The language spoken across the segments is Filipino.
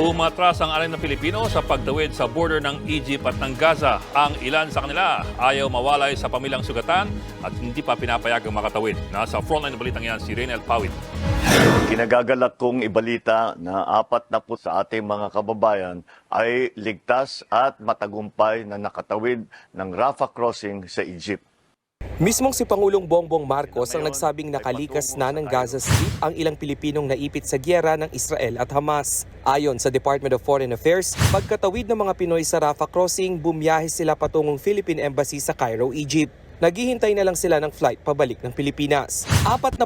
Umatras ang alay ng Pilipino sa pagtawid sa border ng Egypt at ng Gaza. Ang ilan sa kanila ayaw mawalay sa pamilyang sugatan at hindi pa pinapayagang makatawid. Nasa frontline ng balitang si Reynel Pawit. Kinagagalak kong ibalita na apat na po sa ating mga kababayan ay ligtas at matagumpay na nakatawid ng Rafah crossing sa Egypt. Mismong si Pangulong Bongbong Marcos ang nagsabing nakalikas na ng Gaza Strip ang ilang Pilipinong naipit sa gyera ng Israel at Hamas. Ayon sa Department of Foreign Affairs, pagkatawid ng mga Pinoy sa Rafah Crossing, bumiyahe sila patungong Philippine Embassy sa Cairo, Egypt. Naghihintay na lang sila ng flight pabalik ng Pilipinas. 46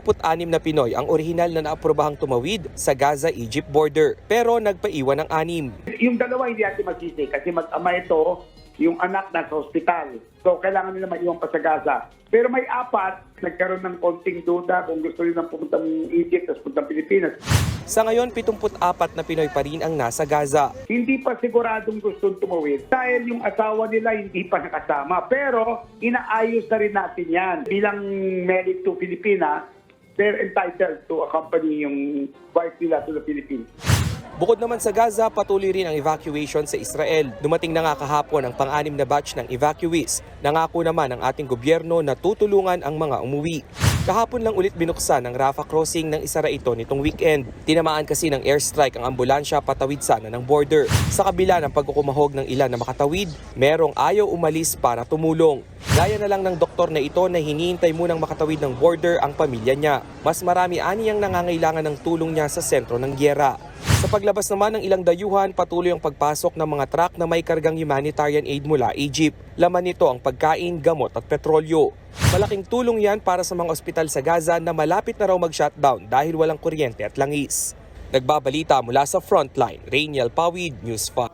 na Pinoy ang orihinal na naaprobahang tumawid sa Gaza-Egypt border, pero nagpaiwan ng anim. Yung dalawa hindi natin masisi kasi mag-ama ito, yung anak nasa hospital. So, kailangan nila maiwan pa sa Gaza. Pero may apat, nagkaroon ng konting duda kung gusto nilang pumuntang Egypt at puntang Pilipinas. Sa ngayon, 74 na Pinoy pa rin ang nasa Gaza. Hindi pa siguradong gustong tumawid dahil yung asawa nila hindi pa nakasama. Pero inaayos na rin natin yan. Bilang married to Filipina, they're entitled to accompany yung wife nila to the Philippines. Bukod naman sa Gaza, patuloy rin ang evacuation sa Israel. Dumating na nga kahapon ang pang-anim na batch ng evacuees. Nangako naman ang ating gobyerno na tutulungan ang mga umuwi. Kahapon lang ulit binuksan ang Rafah crossing ng Isara ito nitong weekend. Tinamaan kasi ng airstrike ang ambulansya patawid sana ng border. Sa kabila ng pagkukumahog ng ilan na makatawid, merong ayaw umalis para tumulong. Gaya na lang ng doktor na ito na hinihintay munang makatawid ng border ang pamilya niya. Mas marami ani ang nangangailangan ng tulong niya sa sentro ng gyera. Sa paglabas naman ng ilang dayuhan, patuloy ang pagpasok ng mga truck na may kargang humanitarian aid mula Egypt. Laman nito ang pagkain, gamot at petrolyo. Malaking tulong yan para sa mga ospital sa Gaza na malapit na raw mag-shutdown dahil walang kuryente at langis. Nagbabalita mula sa Frontline, Rainiel Pawid, News 5.